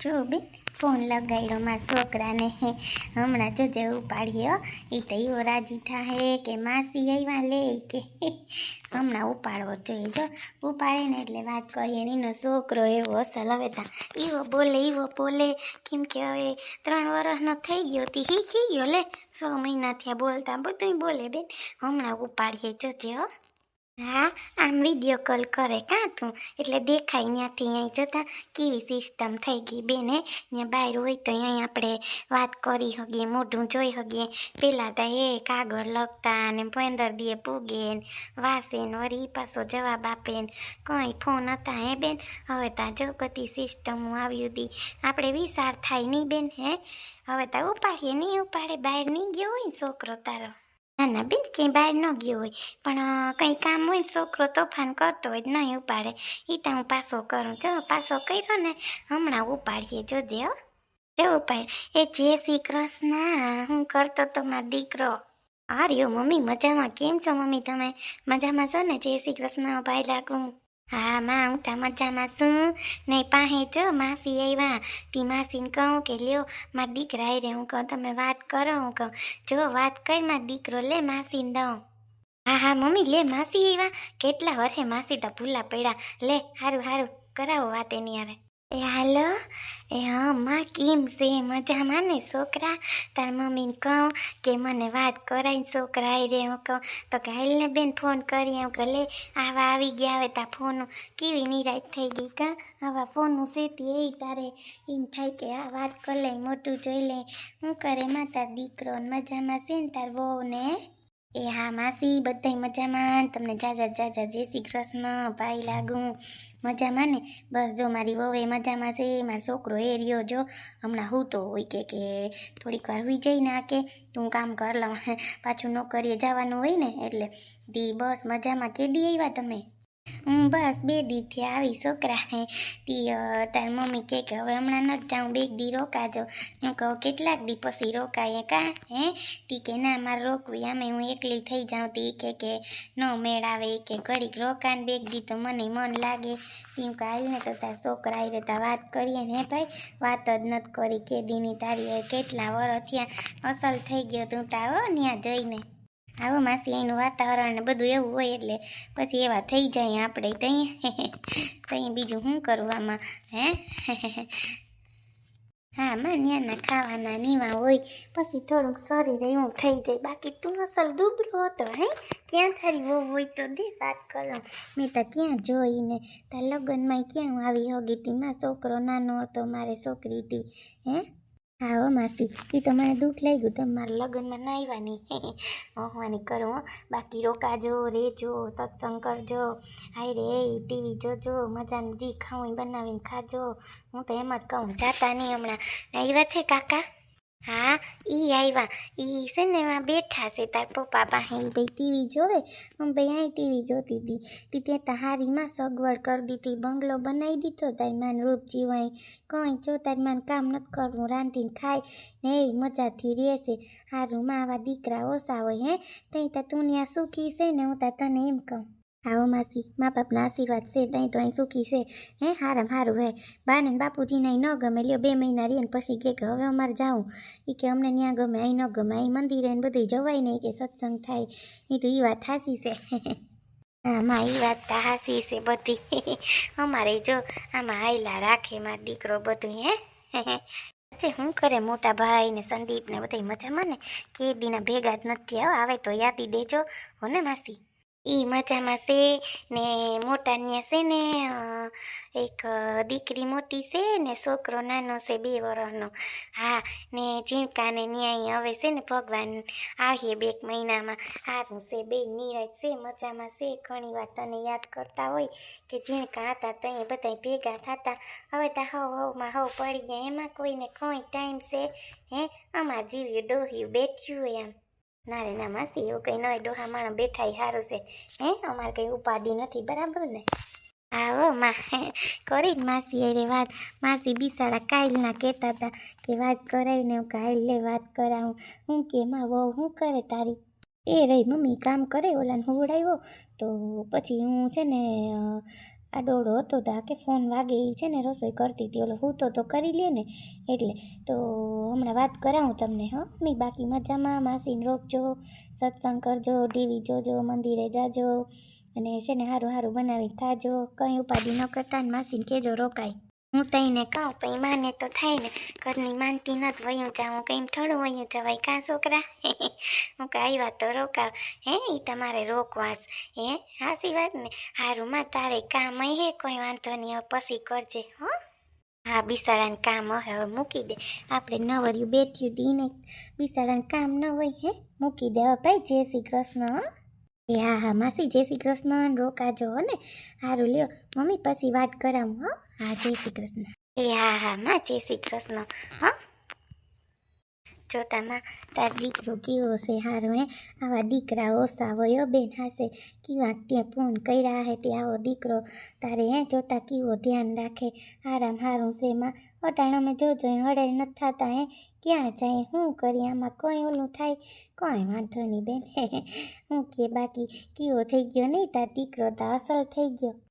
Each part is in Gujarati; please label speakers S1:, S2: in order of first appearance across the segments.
S1: જો બેન ફોન લગાડ્યો મારા છોકરાને. હમણાં જોજે ઉપાડ્યો એ તો એવો રાજી થાય કે માસી આવ્યા લે કે. હમણાં ઉપાડવો જોઈએ. જો, ઉપાડે ને એટલે વાત કરીએ એનો છોકરો એવો અસલ. હવે તા એવો બોલે એવો બોલે. કેમ કે હવે ત્રણ વર્ષનો થઈ ગયો તી. શીખી ગયો લે. છ મહિના થયા બોલતા. બધું બોલે બેન. હમણાં ઉપાડીએ. જોજે હો. હા, આમ વીડિયો કોલ કરે કાં તું? એટલે દેખાય ત્યાંથી અહીં જતા કેવી સિસ્ટમ થઈ ગઈ બેન? ત્યાં બહાર હોય તો અહીં આપણે વાત કરી શકીએ મોઢું જોઈ શકીએ પહેલાં તો એ કાગળ લખતા ને પંદર દીએ પૂગે ને વાસે ને વળી પાછો જવાબ આપે ને કંઈ ફોન હતા હે બેન? હવે તા જો બધી સિસ્ટમ આવ્યું હતી આપણે વિચાર થાય નહીં બેન, હે? હવે તા ઉપાડીએ, નહીં ઉપાડે, બહાર નહીં ગયો હોય છોકરો તારો. ના ના, બેન, ક્યાંય બહાર ન ગયો હોય. પણ કંઈ કામ હોય ને છોકરો તોફાન કરતો હોય નહીં ઉપાડે. એ તો હું પાછો કરું. જો, પાછો કર્યો ને, હમણાં ઉપાડીએ. જોજે હો. જો, ઉપાડ. એ જય શ્રી કૃષ્ણ. હું કરતો તો મારો દીકરો. હાર્યો મમ્મી, મજામાં? કેમ છો, મમ્મી? તમે મજામાં છો ને? જય શ્રી કૃષ્ણ, ભાઈ લાગું. હા માં હું તો મજામાં છું ને પાસે જો માસી આવ્યા તી માસીને કહું કે લ્યો મારા દીકરા રે હું કહું તમે વાત કરો હું કહું જો વાત કરી મારો દીકરો લે માસીને દઉં હા હા મમ્મી લે માસી આવ્યા કેટલા વર્ષે માસી તો ભૂલા પડ્યા લે હારું હારું કરાવો વાત એની યારે એ હાલો? એ હા, માં કેમ છે? મજામાં ને છોકરા? તાર મમ્મીને કહું કે મને વાત કરાય છોકરા આવી રે હું કહું, તો કે હાલને બેન ફોન કરી એમ કે લે આવા આવી ગયા હવે તા ફોન. કેવી નિરાશ થઈ ગઈ કા? આવા ફોનનું સેતી એ તારે? એમ થાય કે આ વાત કરી લઈ મોટું જોઈ લે. હું કરે, માં તાર દીકરો મજામાં છે ને તાર વહુ ને એ હા, માસી, બધાય મજામાં? તમને જાજા જાજા જય શ્રી કૃષ્ણ. ભાઈ લાગુ. મજામાં ને? બસ જો મારી વહુએ મજામાં છે, મારો છોકરો એ રહ્યો જો. હમણાં હું તો હોય કે કે થોડીક વાર હોઈ જઈને આ કે તું કામ કર લઉં પાછું નોકરીએ જવાનું હોય ને, એટલે. દી બસ મજામાં. કેદી આવ્યા તમે? હું બસ બે દીથી આવી, છોકરા તી તાર મમ્મી કહે કે, હવે હમણાં નથી જાઉં બે દી રોકાજો. હું કહું, કેટલાક દી પછી રોકાય કા, હે? તી કે, ના, મારે રોકવી, આમે હું એકલી થઈ જાઉં. તી કે કે, ન મેળ આવે કે, ઘડીક રોકાને બે દી તો મને મન લાગે. તી કે આવીને તો તાર છોકરા આવી રહેતા વાત કરીએ ને ભાઈ? વાત જ નથી કરી કે દીની તારી કેટલા વર થયા, અસલ થઈ ગયો તું તાર ત્યાં જઈને. આવો માસી અહીંનું વાતાવરણ ને બધું એવું હોય એટલે પછી એવા થઈ જાય આપણે ત્યાં ત્યાં બીજું શું કરવું આમાં, હે? હા, માં ન્યાના ખાવાના નીવા હોય, પછી થોડુંક શરીર એવું થઈ જાય. બાકી તું અસલ દુબરો હતો, હે? ક્યાં તારી વહુ હોય તો દે વાત કરો મેં તો ક્યાં જોઈને, તાર લગ્નમાં ક્યાં આવી હોગી હતી માં છોકરો નાનો હતો, મારે છોકરી હતી હે? હા માસી. એ તો મને દુઃખ લાગ્યું. તમે મારા લગ્નમાં ના આવવાની હોવાની કરું બાકી રોકાજો, રેજો, સત્સંગ કરજો. હાય રે, ટીવી જોજો, મજાનું જી ખાવું બનાવીને ખાજો. હું તો એમ જ કહું, જાતા નહીં હમણાં. આવ્યા છે કાકા? હા, ઈ આવ્યા ઈ છે ને એમાં બેઠા છે તાર પપ્પા પાસે. ભાઈ ટીવી જોવે? હું ભાઈ અહીં ટીવી જોતી હતી. તી તે તો હારીમાં સગવડ કરી દીધી. બંગલો બનાવી દીધો તારી માન રૂપ જીવાય કંઈ જો તારી માન કામ નથી કરવું, રાંધીને ખાય ને એ મજાથી રહેશે હારું, માં આવા દીકરા ઓછા હોય, હે? તઈ તો તું ત્યાં સુખી છે ને હું તો તને એમ કહું. આવો માસી મા બાપના આશીર્વાદ છે, તઈ તો અહીં સુખી છે. હે, હારામ હારું હે. બાને બાપુજીને ન ગમે, લ્યો બે મહિના રહીએ ને પછી કે હવે અમારે જાઉં એ કે અમને ત્યાં ગમે અહીં ન ગમે અહીં મંદિરે ને બધું જવાય નહીં કે સત્સંગ થાય. એ તો એ વાત હાસી છે. હા, માં એ વાત તો હાસી છે બધી. અમારે જો આમાં હાઈલા રાખે મારો દીકરો બધું, હે? છે શું કરે મોટા ભાઈ ને સંદીપ ને બધા મજામાં ને? કે દીના ભેગા જ નથી આવે તો યાદી દેજો. હો ને માસી? ઈ મજામાં છે ને મોટા ન્યા છે ને એક દીકરી મોટી છે ને છોકરો નાનો છે બે વર્ષનો હા, ને ઝીણકાને ન્યાય હવે છે ને ભગવાન આવીએ બે મહિનામાં. સારું છે બે નિરાજ છે, મજામાં છે. ઘણી વાર તને યાદ કરતા હોય કે ઝીણકા હતા ત્યાં બધા ભેગા થતા. હવે તો હવ હવમાં હવ પડી ગયા. એમાં કોઈને કોઈ ટાઈમ છે, હે? આમાં જીવ્યું ડોહ્યું બેઠ્યું આમ ના રે ના માસી એવું કંઈ નય ડોહા માણસ બેઠા સારું છે. હે, અમારે કંઈ ઉપાધિ નથી, બરાબર ને? હા મા કરી માસી અરે વાત. માસી બિસાડા કાયલના કહેતા હતા કે વાત કરાવીને હું કાયલ લે વાત કરાવું. હું કે, માં, વહુ, હું કરે તારી? એ રહી મમ્મી કામ કરે ઓલાને હુવડાવ્યો. તો પછી હું છે ને આ ડોળો હતો તો આ કે ફોન વાગે એ છે ને રસોઈ કરતી હતી. ઓલો હું તો તો કરી લે ને એટલે તો હમણાં વાત કરાવું તમને, હો. મી બાકી મજામાં? માસીને રોકજો, સત્સંગ કરજો, ટીવી જોજો, મંદિરે જાજો અને છે ને સારું સારું બનાવીને ખાજો. કંઈ ઉપાધિ ન કરતા ને માસીને કહેજો રોકાય. હું તઈને કહું તો માને તો થાય ને. ઘરની માનતી નથી વયું જાઉં કંઈ થોડું વયું જવાય કાં છોકરા? હું કે વાત તો રોકાવ. હે એ તમારે રોકવાસ. હે, હાસી વાત ને. હારું, માં તારે કામ હે, કોઈ વાંધો નહીં, હવે પછી કરજે, હો. હા બિસાડાને કામ હે, હવે મૂકી દે. આપણે નવર્યું બેઠ્યું દીને બિસાડાને કામ ન હોય, હે. મૂકી દે. હવે ભાઈ, જય શ્રી કૃષ્ણ, હો. એ હા હા, માસી, જય શ્રી કૃષ્ણ, રોકાજો, હો ને. સારું લ્યો. મમ્મી, પછી વાત કરાવું, હો. હા, જય શ્રી કૃષ્ણ. એ હા હા માં જય શ્રી કૃષ્ણ. હો? જોતામાં તાર દીકરો કેવો છે હારો હે? આવા દીકરા ઓસા વયો બેન હાસે. કેવા ત્યાં ફોન કર્યા હે તે આવો દીકરો? તારે હે જોતા કેવો ધ્યાન રાખે? આરામ હારું છે માં. અટાણ અમે જોજો હળે ન થતા હે. ક્યાં જાય? શું કરીએ આમાં કોઈ ઓલું થાય? કોઈ વાંધો નહીં બેન. હું કે બાકી, કેવો થઈ ગયો નહીં? તાર દીકરો તો અસલ થઈ ગયો.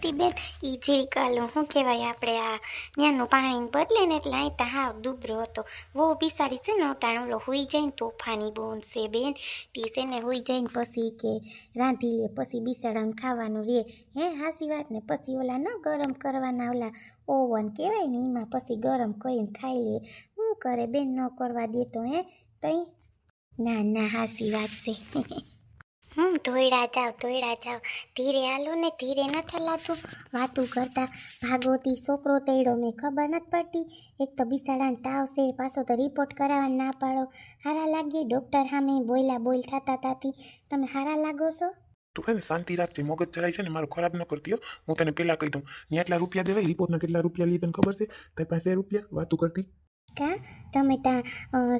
S1: તી બેન. ઈ જીરીકાલું શું કહેવાય આપણે આ ત્યાંનું પાણી બદલે ને એટલે અહીં તો હાવ દુબરો હતો. વો બિસારી છે ને ઓટાણું હોઈ જાય ને તોફાની બોન છે બેન. તી ને હોઈ જાય ને પછી કે રાંધી લે, પછી બિસાડાને ખાવાનું રે. હે, હાસી વાત ને? પછી ઓલા ન ગરમ કરવાના ઓલા ઓવન કહેવાય ને એમાં પછી ગરમ કરીને ખાઈ લે. શું કરે બેન, ન કરવા દે તો હે. તઈ? ના ના, હાસી વાત છે. હમ, ધોયડા જાવ ધોયડા જાવ. ધીરે હાલો ને ધીરે ન થલાતું વાતું કરતા ભાગોતી છોકરો તેડો, મેં ખબર નથી પડતી. એક તો બિસાડાને તાવ છે, પાછો તો રિપોર્ટ કરાવવા ના પાડો. હારા લાગીએ ડૉક્ટર સામે બોયલા બોલ થતા તાતી. તમે હારા લાગો છો?
S2: તું હવે શાંતિ રાખજે, મગજ ચલાય છે ને, મારો ખરાબ ન કરતી હું. તને પહેલાં કહી દઉં ત્યાં એટલા રૂપિયા દેવાય રિપોર્ટના કેટલા રૂપિયા લીધે તને ખબર છે? તારી પાસે રૂપિયા? વાતું કરતી.
S1: કા? તમે ત્યાં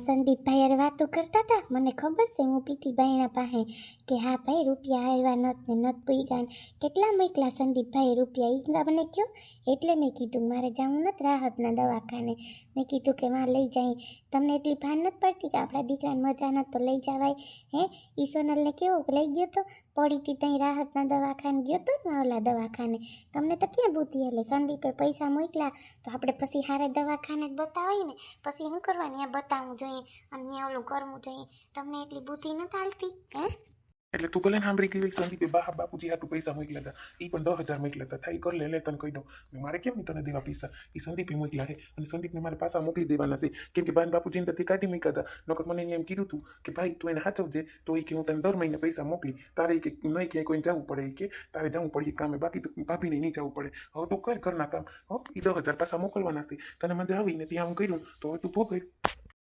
S1: સંદીપભાઈ અરે વાતો કરતા હતા મને ખબર છે, હું પીતી ભાઈના પાસે કે હા ભાઈ, રૂપિયા આવ્યા નત ને નત પૂગ્યા કેટલા મોકલા સંદીપભાઈ રૂપિયા? ઈ મને કહો એટલે મેં કીધું, મારે જવું નથી રાહતના દવાખાને. મેં કીધું કે માં લઈ જાય. તમને એટલી ભાન નથી પડતી કે આપણા દીકરાને મજા નથી તો લઈ જવાય. હે? ઈ સોનલને કેવો લઈ ગયો તો? પડી હતી ત્યાં રાહતના દવાખાને ગયો તો ને ઓલા દવાખાને. તમને તો ક્યાં બુદ્ધિ એટલે સંદીપે પૈસા મોકલા તો આપણે પછી હારે દવાખાને જ બતાવાય ને. પછી શું કરવાની? ત્યાં બતાવવું જોઈએ અને ત્યાં ઓલું કરવું જોઈએ. તમને એટલી બુદ્ધિ નથી હાલતી, હે?
S2: એટલે તું ભલે સાંભળી ગઈ સંદીપે બા બાપુજી હાટું પૈસા મોકલ્યા હતા એ પણ દસ હજાર મોકલ્યા હતા થાય કર લે લે, તને કહી દઉં. મારે કેમ નહીં તને દેવા પૈસા? એ સંદીપે મોકલ્યા છે અને સંદીપને મારે પાછા મોકલી દેવાના છે. કેમ કે બાન બાપુજીને તો તે કાઢી મૂક્યા હતા નકર મને એમ કીધું હતું કે ભાઈ, તું એને સાચવજે, તો એ કે હું તને દર મહિને પૈસા મોકલી. તારે કે નહીં ક્યાંય કોઈને જવું પડે કે. તારે જવું પડે કામે. બાકી તો ભાભીને નહીં જવું પડે. હવે તું કર ઘરના કામ. હો એ દસ હજાર પાછા મોકલવાના છે. તને મજા આવીને ત્યાં હું કર્યું, તો હવે તું ભોગવ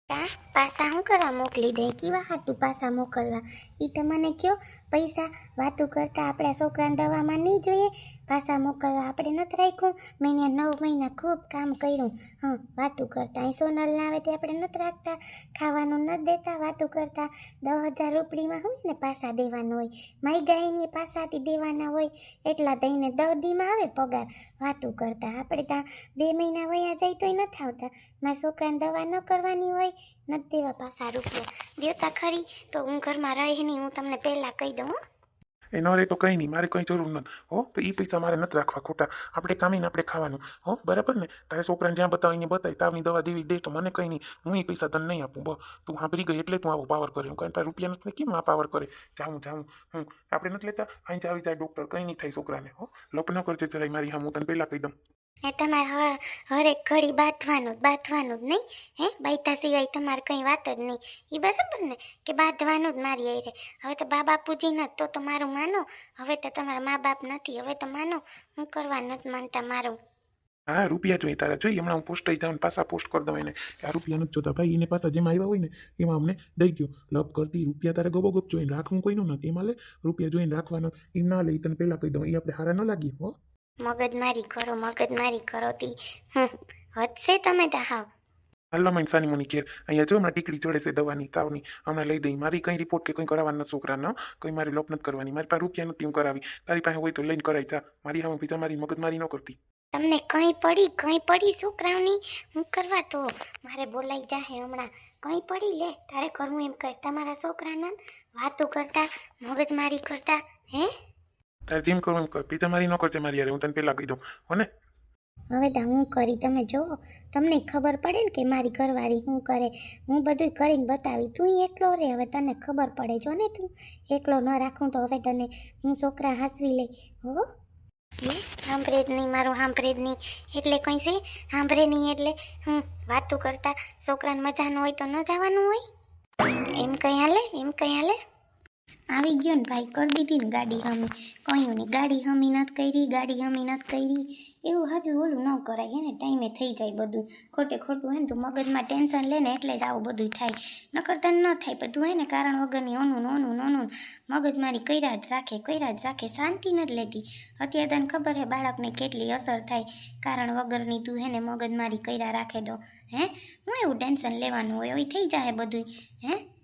S1: પાછા શું કરવા મોકલી દે? કેવા હાટું પાછા મોકલવા? એ તો મને કયો પૈસા વાતું કરતાં આપણા છોકરાને દવામાં નહીં જોઈએ. પાછા મોકલવા આપણે નથી રાખ્યું. મેં નવ મહિના ખૂબ કામ કર્યું. હં, વાતું કરતા અહીં સોનલ ના આવે તે આપણે નથી રાખતા. ખાવાનું નથી દેતા, વાતું કરતા. દસ હજાર રૂપડીમાં હોય ને પાછા દેવાનું હોય. માઈ ગાયની પાછાથી દેવાના હોય. એટલા દઈને દહ દીમાં આવે પગાર. વાતું કરતા. આપણે ત્યાં બે મહિના વયા જાય તોય નથી આવતા. મારા છોકરાને દવા ન કરવાની હોય, નથી દેવા પાછા રૂપિયા. દેવતા ખરી? તો હું ઘરમાં રહી નહીં. હું તમને પહેલાં કહી દઉં. હો.
S2: એ રે તો કંઈ નહીં મારે કંઈ જરૂર નથી હો તો એ પૈસા મારે નથી રાખવા ખોટા આપણે કામીને આપણે ખાવાનું હો બરાબર ને તારે છોકરાને જ્યાં બતાવે અહીંયા બતાવી તાવની દવા દેવી દે તો મને કંઈ નહીં હું એ પૈસા તને નહીં આપું બ તું સાંભળી ગઈ એટલે તું આવો પાવર કરે હું કારણ તારા રૂપિયા નથી કેમ આ પાવર કરે જાઉં જાઉં. હું આપણે નથી લેતા અહીં આવી જાય ડૉક્ટર કંઈ નહીં થાય છોકરાને હો લપ ન કરજે જરાય મારી હા હું તને પહેલાં કહી દઉં
S1: એ તમારે હરેક ઘડી બાંધવાનું બાંધવાનું જ નહીં, હે? બાયતા સિવાય તમારે કંઈ વાત જ નહીં. એ બરાબર ને? કે બાંધવાનું જ મારી આરે હવે તો બા બાપુજી ન, તો તો મારું માનો. હવે તો તમારા મા બાપ નથી. હવે તો માનો. હું કરવા નથી માનતા મારું.
S2: હા, રૂપિયા જોઈએ તારા. જોઈએ હમણાં હું પોસ્ટ જાઉં પાછા પોસ્ટ કરી દઉં એને. આ રૂપિયા નથી જોતા. ભાઈ, એને પાછા જેમાં આવ્યા હોય ને, એમાં અમને દઈ ગયો. લપ કરતી રૂપિયા તારે ગબો ગપ જોઈને રાખવું કોઈનું નથી. એમાં લે, રૂપિયા જોઈને રાખવાનો. એ ના લે તને પહેલાં કહી દઉં. એ આપણે હારા ન લાગીએ હો?
S1: મગજમારી કરો મગજમારી કરો તી. હમ હદશે તમે તો હાવ.
S2: હાલો માઇન સાની મુની ઘેર અહીંયા જો હમણાં ટીકડી ચડે છે દવાની તાવની હમણાં લઈ દઈ. મારી કંઈ રિપોર્ટ કે કંઈ કરાવવાનો છોકરા છોકરાનો કંઈ મારી લોપ નથી કરવાની. મારી પાસે રૂપિયા નથી હું કરાવી. તારી પાસે હોય તો લઈને કરાવી જા. મારી હામે બીજા મારી મગજમારી ન કરતી.
S1: તમને કંઈ પડી કંઈ પડી છોકરાઓની? હું કરવા તો? મારે બોલાઈ જાહે હમણાં. કંઈ પડી? લે તારે કરવું એમ કર તમારા છોકરાના વાતો કરતા મગજમારી કરતા હે?
S2: તારે જેમ કરું એમ કર. પીઝા મારી ન કરજે મારી હું તને પહેલાં કહી દઉં. હો
S1: હવે તો હું કરી, તમે જુઓ તમને ખબર પડે ને કે મારી ઘરવાળી શું કરે? હું બધું કરીને બતાવી. તું એકલો રે, હવે તને ખબર પડે જો ને તું. એકલો ન રાખું તો હવે તને હું છોકરા હાંસવી લઈ. હો? સાંભળે જ નહીં મારું સાંભળે જ નહીં એટલે કંઈ છે? સાંભળે નહીં એટલે? હું વાતું કરતા. છોકરાને મજા ન હોય તો ન જવાનું હોય. એમ કંઈ હાલે? એમ કંઈ હાલે? આવી ગયો ને ભાઈ, કરી દીધી ને ગાડી હમી. કહ્યું ને ગાડી હમી નથી કરી, ગાડી હમી નથી કરી. એવું હજુ ઓલું ન કરાય, હે ને? ટાઈમે થઈ જાય બધું. ખોટે ખોટું હે ને, તું મગજમાં ટેન્શન લે ને એટલે જ આવું બધું થાય. નકર તને ન થાય, પણ તું હે ને, કારણ વગરની ઓનું નોનું ઓનું મગજ મારી કર્યા જ રાખે, કર્યા જ રાખે, શાંતિ નથી લેતી. અત્યારે તને ખબર હે, બાળકને કેટલી અસર થાય. કારણ વગરની તું હે ને, મગજ મારી કર્યા રાખે દો. હે? હું એવું ટેન્શન લેવાનું હોય એવું થઈ જાય બધું હે?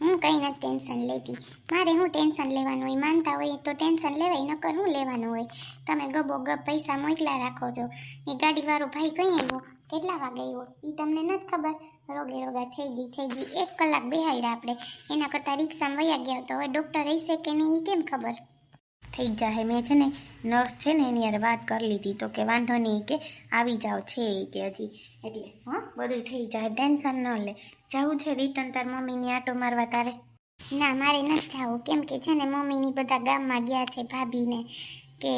S1: હું કંઈ નથી ટેન્શન લેતી. મારે હું ટેન્શન લેવાનું હોય, માનતા હોય તો ટેન્શન લેવાય, નકર હું લેવાનું હોય. તમે ગબો ગબ પૈસા મોકલા રાખો છો એ ગાડીવાળો ભાઈ કઈ આવ્યો? કેટલા વાગે આવ્યો? એ તમને નથી ખબર? રોગે રોગા થઈ ગઈ થઈ ગઈ. એક કલાક બેહાડ્યા આપણે. એના કરતાં રિક્ષામાં વયા ગયા તો હવે ડૉક્ટર રહેશે કે નહીં એ કેમ ખબર? થઈ જાય મેં છે ને નર્સ છે ને એની યાર વાત કરી લીધી. તો કે વાંધો નહીં કે આવી જાઓ છે કે હજી. એટલે, હા બધું થઈ જાય ટેન્શન ન લે. જવું છે રિટર્ન તાર મમ્મીની આટો મારવા તારે? ના, મારે નથી જવું. કેમ કે છે ને મમ્મીની બધા ગામમાં ગયા છે ભાભીને. કે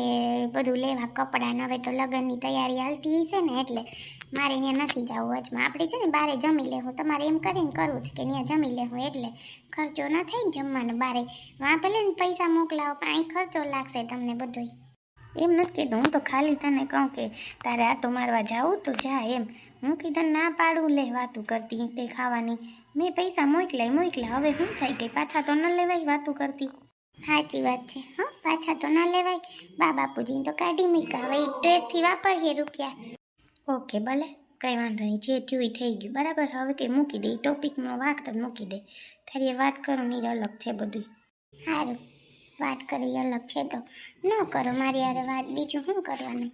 S1: બધું લેવા કપડાં હવે તો લગ્નની તૈયારી હાલતી હશે ને એટલે મારે ત્યાં નથી જવું વચમાં આપણે છે ને બારે જમી લેવું. તમારે એમ કરીને કરવું છે કે ત્યાં જમી લેવું એટલે ખર્ચો ન થાય ને જમવાનો. બારે વાં ભલે ને પૈસા મોકલાવો, પણ અહીં ખર્ચો લાગશે તમને બધોય. એમ નથી કીધું હું તો ખાલી તને કહું કે તારે આટો મારવા જાવું તો જા એમ. હું કીધું ના પાડું લે વાતું કરતી, તે ખાવાની. મેં પૈસા મોકલાય મોકલા હવે શું થાય કે પાછા તો ન લેવાય વાતું કરતી. સાચી વાત છે. હા પાછા તો ના લેવાય. બા બાપુજીને તો કાઢી મૂક્યા. હવે એ ડ્રેસથી વાપરીએ રૂપિયા. ઓકે ભલે. કંઈ વાંધો નહીં. જે થયું એ થઈ ગયું. બરાબર? હવે કંઈ મૂકી દે. ટોપિકમાં વાત જ મૂકી દે. તારી એ વાત કરું નહીં અલગ છે બધું સારું વાત કરવી અલગ છે તો. ન કરો મારી યાર વાત. બીજું શું કરવાનું?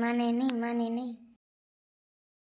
S1: માને નહીં મને નહીં.